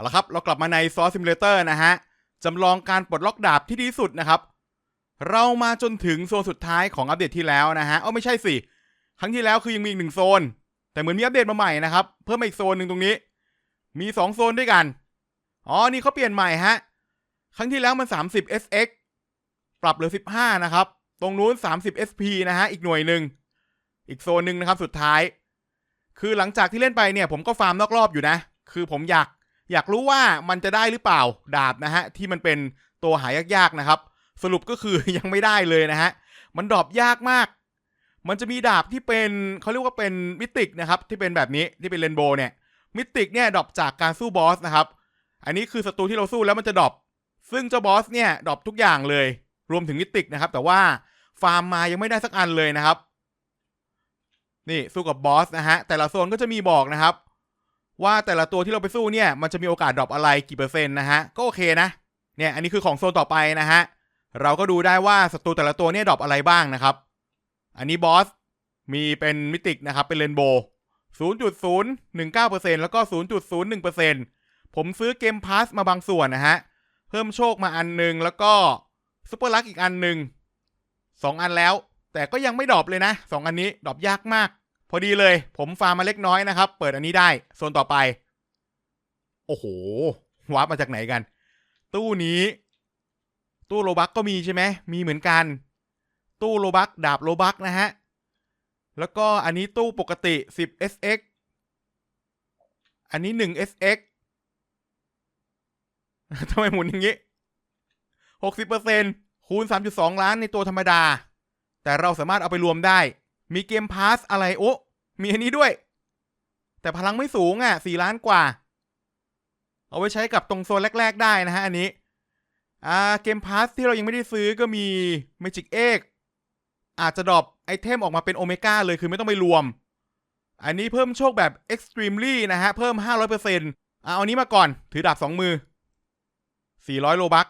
เอาละครับ เรากลับมาใน Source Simulator นะฮะจำลองการปลดล็อกดาบที่ดีสุดนะครับ เรามาจนถึงโซนสุดท้ายของอัปเดตที่แล้วนะฮะเอ้าไม่ใช่สิ ครั้งที่แล้วคือยังมีอีกหนึ่งโซน แต่เหมือนมีอัปเดตมาใหม่นะครับ เพิ่มมาอีกโซนหนึ่งตรงนี้ มี 2 โซนด้วยกัน อ๋อ นี่เขาเปลี่ยนใหม่ฮะ ครั้งที่แล้วมัน 30 SX ปรับเหลือ 15 นะครับ ตรงนู้น 30 SP นะฮะ อีกหน่วยหนึ่ง อีกโซนหนึ่งนะครับ สุดท้าย คือหลังจากที่เล่นไปเนี่ย ผมก็ฟาร์มนอกรอบอยู่นะ คือผมอยาก อยากรู้ว่ามันจะได้หรือเปล่าดาบนะฮะที่มันเป็นตัวหายากๆนะครับ สรุปก็คือยังไม่ได้เลยนะฮะมันดรอปยากมาก มันจะมีดาบที่เป็นเขาเรียกว่าเป็นมิติกนะครับที่เป็นแบบนี้ที่เป็นเรนโบว์เนี่ยมิติกเนี่ยดรอปจากการสู้บอสนะครับ อันนี้คือศัตรูที่เราสู้แล้วมันจะดรอปซึ่งเจ้าบอสเนี่ยดรอปทุกอย่างเลย รวมถึงมิติกนะครับ แต่ว่าฟาร์มมายังไม่ได้สักอันเลยนะครับ นี่สู้กับบอสนะฮะแต่ละโซนก็จะมีบอกนะครับ ว่าแต่ละตัวที่เราไปสู้เนี่ยมันจะมีโอกาสดรอปอะไรกี่เปอร์เซ็นต์นะฮะก็โอเคนะเนี่ยอันนี้คือของโซนต่อไปนะฮะเราก็ดูได้ว่าศัตรูแต่ละตัวเนี่ยดรอปอะไรบ้างนะครับ อันนี้บอสมีเป็นมิติกนะครับเป็นเรนโบว์0.019%แล้วก็ 0.01%ผมซื้อเกมพาสมาบางส่วนนะฮะ เพิ่มโชคมาอันหนึ่งแล้วก็ซุปเปอร์ลักอีกอันหนึ่งสองอันแล้ว แต่ก็ยังไม่ดรอปเลยนะสองอันนี้ดรอปยากมาก พอดีเลย ผมฟาร์มมาเล็กน้อยนะครับ เปิดอันนี้ได้โซนต่อไป โอ้โหวาร์ปมาจากไหนกัน ตู้นี้ ตู้โลบักก็มีใช่ไหมมีเหมือนกัน ตู้โลบักดาบโลบักนะฮะ แล้วก็อันนี้ตู้ปกติ 10 SX อันนี้ 1 SX ทำไมหมุนอย่างนี้ 60%คูณ 3.2 ล้านในตัวธรรมดา แต่เราสามารถเอาไปรวมได้ มีเกมพาสอะไรโอ้มีอันนี้ด้วย แต่พลังไม่สูงอะ4ล้านกว่า เอาไว้ใช้กับตรงโซนแรก ๆ ได้นะฮะอันนี้ อ่าเกมพาสที่เรายังไม่ได้ซื้อก็มี Magic Egg อาจจะดรอปไอเทมออกมาเป็นโอเมก้าเลยคือไม่ต้องไปรวม อันนี้เพิ่มโชคแบบ Extremely นะฮะ เพิ่ม 500%เอาอันนี้มาก่อน ถือดาบ2มือ 400 โลบัก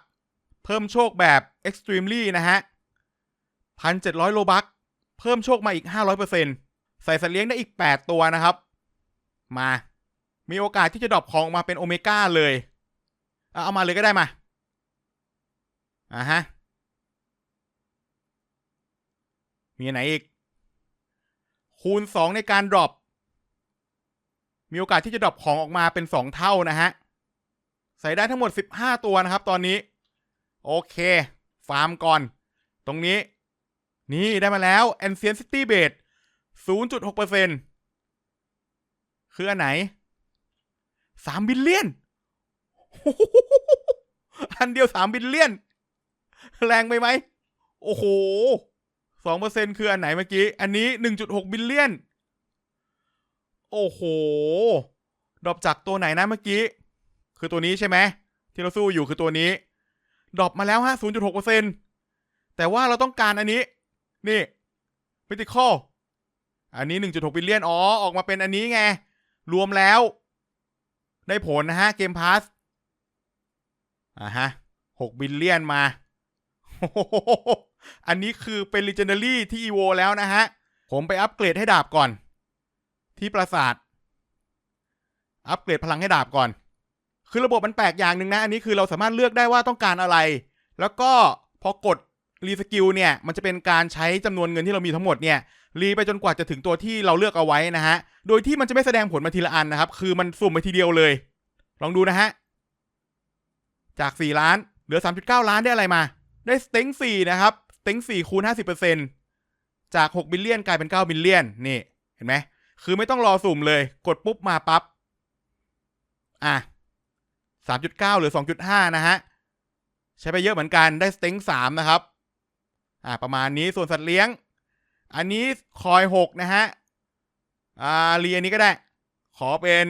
เพิ่มโชคแบบ Extremely นะฮะ 1,700 โลบัก เพิ่มโชคมาอีก 500%ใส่สัตว์เลี้ยงได้อีก 8 ตัวนะครับ มา มีโอกาสที่จะดรอปของมาเป็นโอเมก้าเลย เอาเอามาเลยก็ได้มา อ่าฮะ มีอันไหนอีก คูณ 2 ในการดรอป มีโอกาสที่จะดรอปของออกมาเป็น 2 เท่านะฮะ ใส่ได้ทั้งหมด 15 ตัวนะครับ ตอนนี้ โอเค ฟาร์มก่อน ตรงนี้ นี่ได้มาแล้ว Ancient City Base 0.6%คืออันไหน 3 บิลเลียน อันเดียว 3 บิลเลียน แรงไปไหม โอ้โหสองเปอร์เซ็นคืออันไหนเมื่อกี้ อันนี้หนึ่งจุดหกบิลเลียน โอ้โห ดรอปจากตัวไหนนะเมื่อกี้ คือตัวนี้ใช่ไหม ที่เราสู้อยู่คือตัวนี้ ดรอปมาแล้วฮะศูนย์จุดหกเปอร์เซ็นแต่ว่าเราต้องการอันนี้ นี่มิติคอลอันนี้หนึ่งจุดหกบิลเลียน อ๋อ ออกมาเป็นอันนี้ไง รวมแล้ว ได้ผลนะฮะ เกมพาสอ่าฮะหกบิลเลียนมา อันนี้คือเป็น Legendary ที่ EVO แล้วนะฮะ ผมไปอัปเกรดให้ดาบก่อน ที่ปราสาท อัปเกรดพลังให้ดาบก่อน คือระบบมันแปลกอย่างหนึ่งนะ อันนี้คือเราสามารถเลือกได้ว่าต้องการอะไร แล้วก็พอกด รีสกิลเนี่ยมันจะเป็นการใช้จำนวนเงินที่เรามีทั้งหมดเนี่ยรีไปจนกว่าจะถึงตัวที่เราเลือกเอาไว้นะฮะ โดยที่มันจะไม่แสดงผลมาทีละอันนะครับ คือมันสุ่มไปทีเดียวเลย ลองดูนะฮะ จาก 4 ล้าน เหลือ 3.9 ล้านได้อะไรมา ได้สเต็งสี่นะครับสเต็งสี่คูณ 50%จาก 6 บิลเลียนกลายเป็น 9 บิลเลียน นี่ เห็นไหม คือไม่ต้องรอสุ่มเลย กดปุ๊บมาปั๊บ อะ 3.9 หรือ 2.5 นะฮะ ใช้ไปเยอะเหมือนกัน ได้สเต็งสามนะครับ อะประมาณนี้ส่วนสัตว์เลี้ยง อันนี้คอย6นะฮะอ่าเรียนนี้ก็ได้ ขอเป็น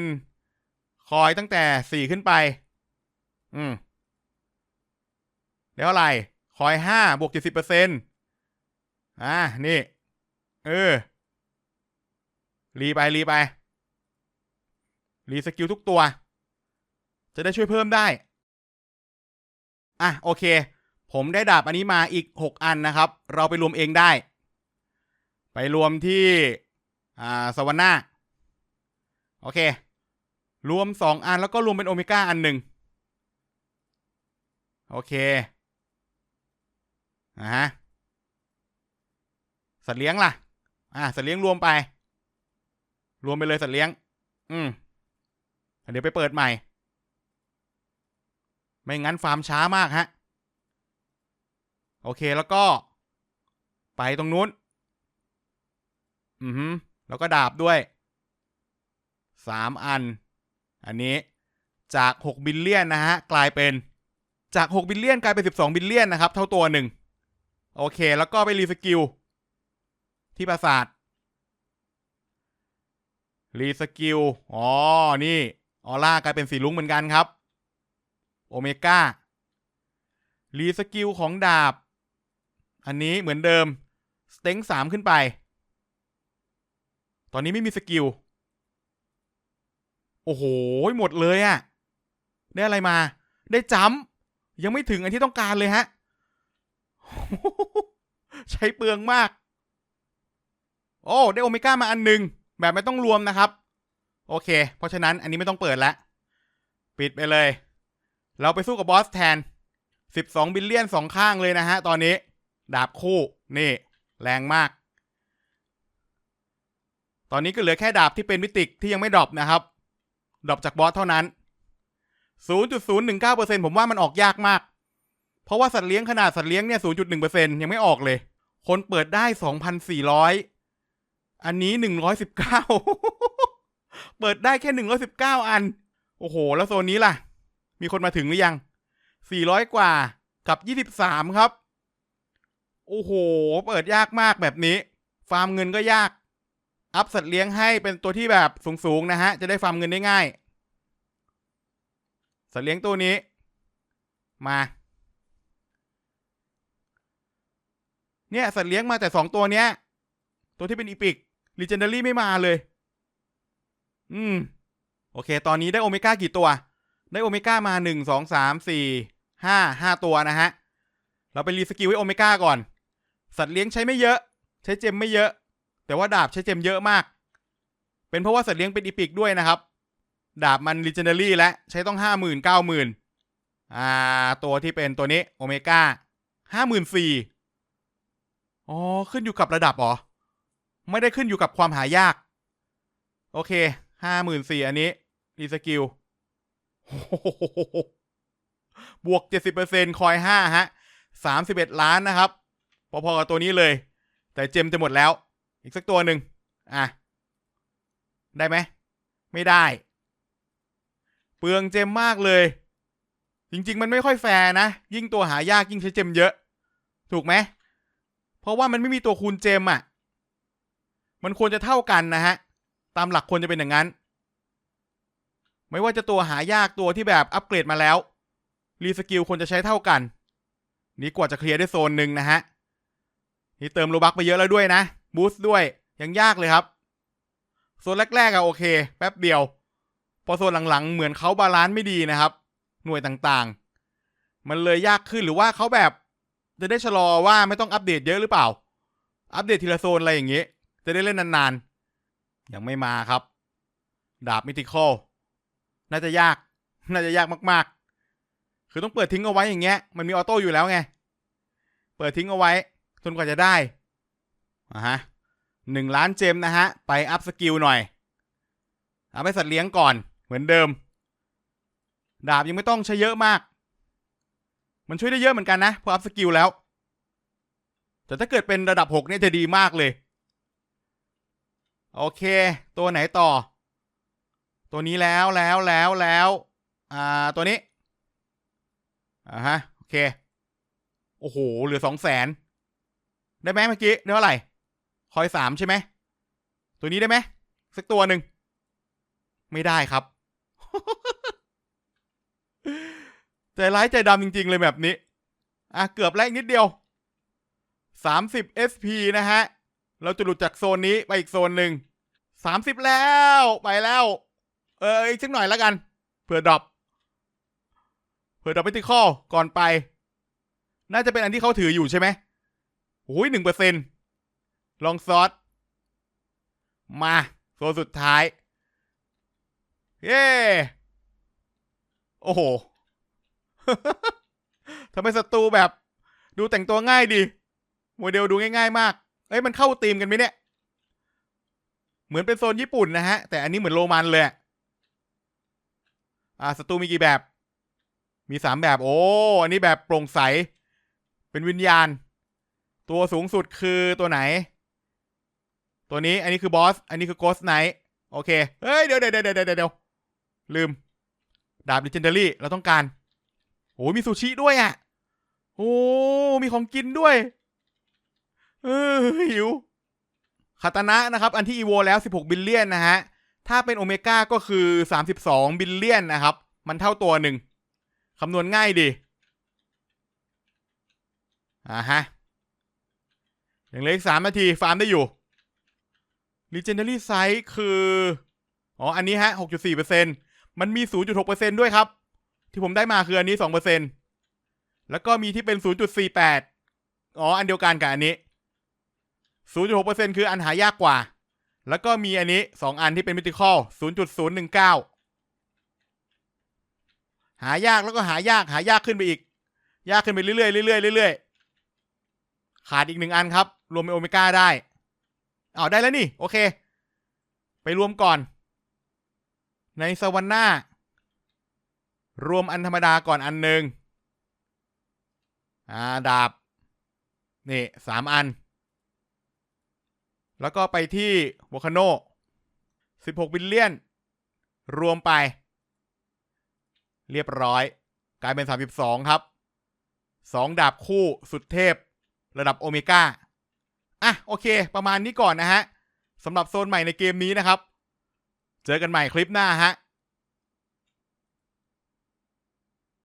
คอยตั้งแต่4ขึ้นไป อืมแล้วอะไร คอยห้าบวกเจ็ดสิบเปอร์เซ็นต์อ่านี่ เออ รีไป รีไป รีสกิลทุกตัว จะได้ช่วยเพิ่มได้ อะ โอเค ผมได้ดาบอันนี้มาอีกหกอันนะครับ เราไปรวมเองได้ ไปรวมที่ อ่าสวรรค์นาโอเค รวมสองอันแล้วก็รวมเป็นโอเมก้าอันหนึ่งโอเคอ่าฮะสัตว์เลี้ยงล่ะ อ่าสัตว์เลี้ยงรวมไป รวมไปเลยสัตว์เลี้ยง อืมเดี๋ยวไปเปิดใหม่ ไม่งั้นฟาร์มช้ามากฮะ โอเคแล้วก็ ไปตรงนู้น อือฮึแล้วก็ดาบด้วยสามอัน อันนี้จากหกบิลเลียนนะฮะ กลายเป็นจากหกบิลเลียนกลายเป็นสิบสองบิลเลียนนะครับ เท่าตัวหนึ่งโอเค แล้วก็ไปรีสกิล ที่ปราสาทรีสกิล อ๋อ นี่ ออร่ากลายเป็นสีลุ้งเหมือนกันครับ โอเมก้ารีสกิลของดาบ อันนี้เหมือนเดิม สเต็งสามขึ้นไป ตอนนี้ไม่มีสกิล โอ้โห หมดเลยอะได้อะไรมา ได้จัมยังไม่ถึงอันที่ต้องการเลยฮะ ใช้เปลืองมาก โอ้ ได้โอเมก้ามาอันหนึ่งแบบไม่ต้องรวมนะครับ โอเค เพราะฉะนั้นอันนี้ไม่ต้องเปิดแล้ว ปิดไปเลย เราไปสู้กับบอสแทน 12 บิลเลียนสองข้างเลยนะฮะ ตอนนี้ ดาบคู่นี่แรงมาก ตอนนี้ก็เหลือแค่ดาบที่เป็นมิติกที่ยังไม่ดรอปนะครับดรอปจากบอสเท่านั้น 0.019%ผมว่ามันออกยากมาก เพราะว่าสัตว์เลี้ยงขนาดสัตว์เลี้ยงเนี่ย 0.1%ยังไม่ออกเลย คนเปิดได้ 2,400 อันนี้ 119 เปิดได้แค่ 119 อัน โอ้โห แล้วโซนนี้ล่ะ มีคนมาถึงหรือยัง 400 กว่ากับ 23 ครับ โอ้โห เปิดยากมากแบบนี้ ฟาร์มเงินก็ยาก อัพสัตว์เลี้ยงให้เป็นตัวที่แบบสูงๆนะฮะ จะได้ฟาร์มเงินได้ง่าย สัตว์เลี้ยงตัวนี้ มา เนี่ยสัตว์เลี้ยงมาแต่สองตัวเนี้ย ตัวที่เป็นอีพิกลีเจนดารี่ไม่มาเลย อืม โอเค ตอนนี้ได้โอเมก้ากี่ตัว ได้โอเมก้ามาหนึ่งสองสามสี่ห้าห้าตัวนะฮะ เราไปรีสกิลให้โอเมก้าก่อน สัตว์เลี้ยงใช้ไม่เยอะ ใช้เจมไม่เยอะ แต่ว่าดาบใช้เจมเยอะมาก เป็นเพราะว่าสัตว์เลี้ยงเป็นอีพิกด้วยนะครับ ดาบมันลีเจนดารี่และใช้ต้องห้าหมื่นเก้าหมื่นอ่า ตัวที่เป็นตัวนี้โอเมก้าห้าหมื่นสี่อ๋อ ขึ้นอยู่กับระดับหรอ ไม่ได้ขึ้นอยู่กับความหายาก โอเคห้าหมื่นสี่อันนี้รีสกิลบวกเจ็ดสิบเปอร์เซ็นคอยห้าฮะสามสิบเอ็ดล้านนะครับ พอๆกับตัวนี้เลย แต่เจมจะหมดแล้ว อีกสักตัวหนึ่งอะ ได้ไหม ไม่ได้ เปลืองเจมมากเลย จริง ๆ มันไม่ค่อยแฟร์นะ ยิ่งตัวหายากยิ่งใช้เจมเยอะ ถูกไหม เพราะว่ามันไม่มีตัวคูณเจมอะ มันควรจะเท่ากันนะฮะ ตามหลักควรจะเป็นอย่างนั้น ไม่ว่าจะตัวหายากตัวที่แบบอัปเกรดมาแล้ว รีสกิลควรจะใช้เท่ากัน นี่กว่าจะเคลียร์ได้โซนหนึ่งนะฮะ นี่เติมโลบักไปเยอะแล้วด้วยนะบูสต์ด้วยยังยากเลยครับ โซนแรกๆอะโอเค แป๊บเดียว พอโซนหลังๆ เหมือนเขาบาลานซ์ไม่ดีนะครับ หน่วยต่างๆ มันเลยยากขึ้นหรือว่าเขาแบบจะได้ชะลอว่าไม่ต้องอัปเดตเยอะหรือเปล่า อัปเดตทีละโซนอะไรอย่างเงี้ยจะได้เล่นนานๆ ยังไม่มาครับ ดาบมิติคอลน่าจะยาก น่าจะยากมากๆ คือต้องเปิดทิ้งเอาไว้อย่างเงี้ย มันมีออโต้อยู่แล้วไง เปิดทิ้งเอาไว้ จนกว่าจะได้อะฮะหนึ่งล้านเจมนะฮะ ไปอัพสกิลหน่อย เอาไปสัตว์เลี้ยงก่อนเหมือนเดิม ดาบยังไม่ต้องใช้เยอะมาก มันช่วยได้เยอะเหมือนกันนะพออัพสกิลแล้ว แต่ถ้าเกิดเป็นระดับหกเนี่ยจะดีมากเลย โอเค ตัวไหนต่อ ตัวนี้แล้วแล้วแล้วแล้วอ่าตัวนี้อ่าฮะ โอเค โอ้โห เหลือสองแสน ได้ไหมเมื่อกี้ได้เท่าไหร่ คอยสามใช่ไหม ตัวนี้ได้ไหมสักตัวหนึ่ง ไม่ได้ครับ ใจร้ายใจดำจริง ๆ เลยแบบนี้ อะ เกือบแล้วอีกนิดเดียวสามสิบ SP นะฮะ เราจะหลุดจากโซนนี้ไปอีกโซนหนึ่งสามสิบแล้ว ไปแล้ว เอออีกสักหน่อยแล้วกัน เผื่อดรอปเผื่อดรอปไปที่ข้อก่อนไป น่าจะเป็นอันที่เขาถืออยู่ใช่ไหม โอ้ยหนึ่งเปอร์เซ็นลองซอสมาโซนสุดท้าย เย้ โอ้โหทำไมศัตรูแบบ ดูแต่งตัวง่ายดี โมเดลดูง่ายๆมาก เอ้ยมันเข้าธีมกันไหมเนี่ย เหมือนเป็นโซนญี่ปุ่นนะฮะ แต่อันนี้เหมือนโรมันเลยอ่าศัตรูมีกี่แบบ มีสามแบบ โอ้ อันนี้แบบโปร่งใส เป็นวิญญาณ ตัวสูงสุดคือตัวไหน ตัวนี้อันนี้คือบอส อันนี้คือโกสไนท์โอเค เฮ้ย เดี๋ยวเดี๋ยวเดี๋ยวเดี๋ยวเดี๋ยวลืม ดาบ Legendary เราต้องการโอ้มีซูชิด้วยอะ โอ้ มีของกินด้วย เออหิวคาตานะนะครับ อันที่อีโวแล้ว 16 บิลเลียนนะฮะ ถ้าเป็นโอเมก้าก็คือ 32 บิลเลียนนะครับ มันเท่าตัวหนึ่งคำนวณง่ายดีอ่าฮะ อย่างเหลืออีกสามนาที ฟาร์มได้อยู่ Legendary Size คือ อ๋อ อันนี้ฮะ 6.4%มันมี 0.6%ด้วยครับ ที่ผมได้มาคืออันนี้ 2%แล้วก็มีที่เป็น 0.48 อ๋อ อันเดียวกันกับอันนี้ 0.6%คืออันหายากกว่า แล้วก็มีอันนี้ 2 อันที่เป็นมิติคอล0.019 หายากแล้วก็หายาก หายากขึ้นไปอีก ยากขึ้นไปเรื่อยๆเรื่อยๆเรื่อยๆ ขาดอีกหนึ่งอันครับ รวมเป็นโอเมก้าได้เอาได้แล้วนี่ โอเค ไปรวมก่อน ในสวรรค์หน้ารวมอันธรรมดาก่อนอันหนึ่งอ่าดาบ นี่สามอัน แล้วก็ไปที่วคาโนสิบหกบิลเลียน รวมไป เรียบร้อย กลายเป็นสามสิบสองครับสองดาบคู่สุดเทพ ระดับโอเมก้าอะโอเค ประมาณนี้ก่อนนะฮะสำหรับโซนใหม่ในเกมนี้นะครับ เจอกันใหม่คลิปหน้าฮะ